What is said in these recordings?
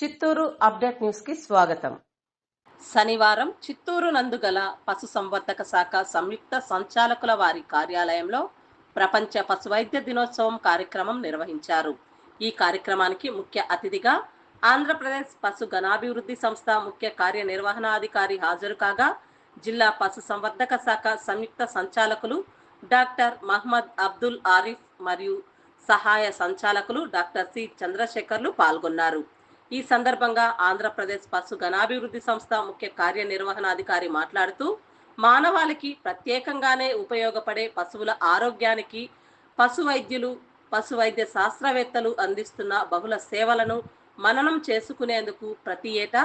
Chittoor update న్యూస్కి స్వాగతం. శనివారం చిత్తూరు నందుగల పశు సంవర్ధక శాఖ సంయుక్త సంచాలకుల వారి కార్యాలయంలో ప్రపంచ పశు వైద్య దినోత్సవం కార్యక్రమం నిర్వహించారు. ఈ కార్యక్రమానికి ముఖ్య అతిథిగా ఆంధ్రప్రదేశ్ పశు గణాభివృద్ధి సంస్థ ముఖ్య కార్యనిర్వహణాధికారి హాజరు కాగా జిల్లా పశు సంవర్ధక శాఖ సంయుక్త సంచాలకులు డాక్టర్ మహమ్మద్ అబ్దుల్ ఆరిఫ్ మరియు సహాయ సంచాలకులు డాక్టర్ సి చంద్రశేఖర్లు పాల్గొన్నారు. ఈ సందర్భంగా ఆంధ్రప్రదేశ్ పశు గణాభివృద్ధి సంస్థ ముఖ్య కార్యనిర్వహణాధికారి మాట్లాడుతూ మానవాళికి ప్రత్యేకంగానే ఉపయోగపడే పశువుల ఆరోగ్యానికి పశు వైద్యులు పశు వైద్య శాస్త్రవేత్తలు అందిస్తున్న బహుళ సేవలను మననం చేసుకునేందుకు ప్రతి ఏటా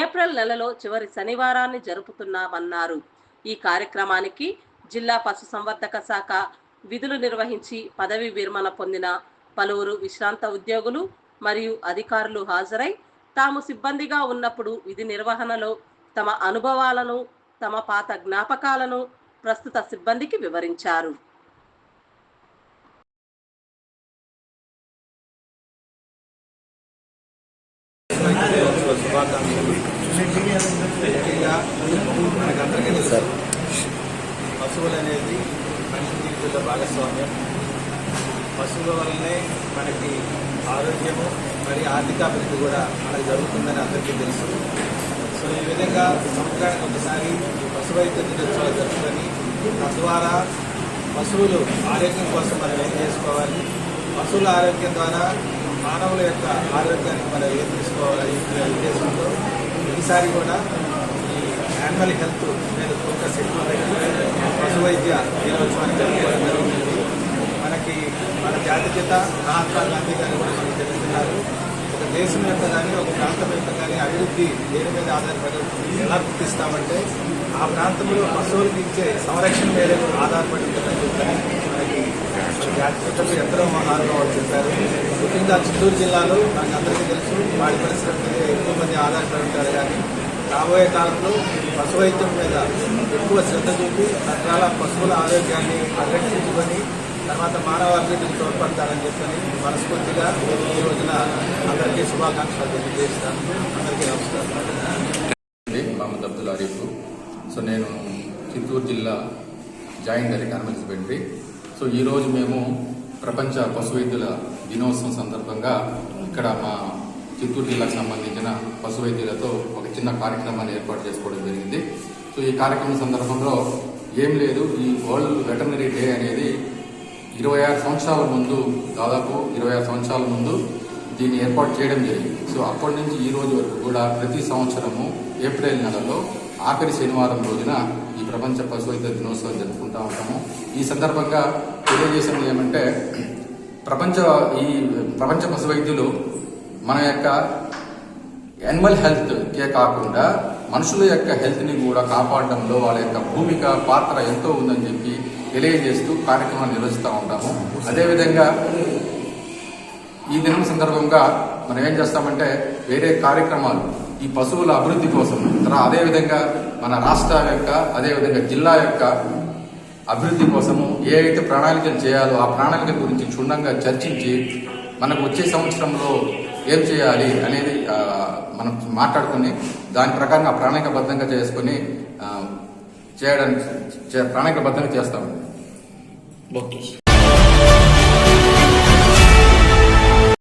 ఏప్రిల్ నెలలో చివరి శనివారాన్ని జరుపుతున్నామన్నారు. ఈ కార్యక్రమానికి జిల్లా పశు సంవర్ధక శాఖ విధులు నిర్వహించి పదవి విరమణ పొందిన పలువురు విశ్రాంత ఉద్యోగులు మరియు అధికారులు హాజరై తాము సిబ్బందిగా ఉన్నప్పుడు విధి నిర్వహణలో తమ అనుభవాలను తమ పాత జ్ఞాపకాలను ప్రస్తుత సిబ్బందికి వివరించారు. పశువులు అనేది మనిషి జీవితంలో భాగస్వామ్యం. పశువుల వల్లనే మన ఆరోగ్యము మరి ఆర్థికాభివృద్ధి కూడా మనకు జరుగుతుందని అందరికీ తెలుసు. సో ఈ విధంగా సంవత్సరానికి ఒకసారి పశు వైద్య దినోత్సవాలు జరుపుకొని తద్వారా పశువులు ఆరోగ్యం కోసం మనం ఏం చేసుకోవాలి? పశువుల ఆరోగ్యం ద్వారా మానవుల యొక్క ఆరోగ్యానికి మనం ఏం తీసుకోవాలి? అనే ఉద్దేశంతో? ఈసారి కూడా ఈ యానిమల్ హెల్త్ మీద ఫోకస్ ఎక్కువ పశు వైద్య దినోత్సవాన్ని జరుపుకోవడం జరుగుతుంది. మనకి మన జాతిపిత మహాత్మా గాంధీ గారు కూడా ఉన్నారు. ఒక దేశం యొక్క కానీ ఒక ప్రాంతం యొక్క కానీ అభివృద్ధి దేని మీద ఆధారపడి ఎలా గుర్తిస్తామంటే ఆ ప్రాంతంలో పశువులకు ఇచ్చే సంరక్షణ మీద ఆధారపడి ఉంటుందని చెప్పని మనకి జాతిపితలు ఎందరో మహానుభావులు చెప్పారు. ముఖ్యంగా చిత్తూరు జిల్లాలో మనకు అందరికీ తెలుసు వాడి పరిశ్రమ మీద ఎక్కువ మంది ఆధారపడి ఉంటారు కానీ రాబోయే కాలంలో పశు వైద్యం మీద ఎక్కువ శ్రద్ధ చూపి తద్వారా పశువుల ఆరోగ్యాన్ని పరిరక్షించుకొని తర్వాత మానవ అభివృద్ధికి తోడ్పడతారని చెప్పని మనస్ఫూర్తిగా ఈ రోజున అందరికీ శుభాకాంక్షలు తెలియజేస్తాను. అందరికీ నమస్కారం. మహమ్మద్ అబ్దుల్ ఆరీఫ్ సో నేను చిత్తూరు జిల్లా joint director animal husbandry so ఈరోజు మేము ప్రపంచ పశు వైద్యుల దినోత్సవం సందర్భంగా ఇక్కడ మా చిత్తూరు జిల్లాకు సంబంధించిన పశు వైద్యులతో ఒక చిన్న కార్యక్రమాన్ని ఏర్పాటు చేసుకోవడం జరిగింది. సో ఈ కార్యక్రమం సందర్భంలో ఏం లేదు ఈ వరల్డ్ వెటర్నరీ డే అనేది ఇరవై ఆరు సంవత్సరాల ముందు దాదాపు ఇరవై ఆరు సంవత్సరాల ముందు దీన్ని ఏర్పాటు చేయడం జరిగింది. సో అప్పటి నుంచి ఈ రోజు వరకు కూడా ప్రతి సంవత్సరము ఏప్రిల్ నెలలో ఆఖరి శనివారం రోజున ఈ ప్రపంచ పశు వైద్య దినోత్సవం జరుపుకుంటా ఉంటాము. ఈ సందర్భంగా తెలియజేసింది ఏమంటే ప్రపంచ ఈ ప్రపంచ పశువైద్యులు మన యొక్క యానిమల్ హెల్త్ కే కాకుండా మనుషుల యొక్క హెల్త్ని కూడా కాపాడడంలో వాళ్ళ యొక్క భూమిక పాత్ర ఎంతో ఉందని చెప్పి తెలియజేస్తూ కార్యక్రమాన్ని నిర్వహిస్తూ ఉంటాము. అదేవిధంగా ఈ దినం సందర్భంగా మనం ఏం చేస్తామంటే వేరే కార్యక్రమాలు ఈ పశువుల అభివృద్ధి కోసం తర్వాత అదేవిధంగా మన రాష్ట్ర యొక్క అదేవిధంగా జిల్లా యొక్క అభివృద్ధి కోసము ఏ అయితే ప్రణాళికలు చేయాలో ఆ ప్రణాళిక గురించి క్షుణ్ణంగా చర్చించి మనకు వచ్చే సంవత్సరంలో ఏం చేయాలి అనేది మనం మాట్లాడుకుని దాని ప్రకారం ఆ ప్రణాళికబద్ధంగా చేసుకుని చేయడానికి చే- ప్రణాళికబద్ధంగా చేస్తామండి ఓకే.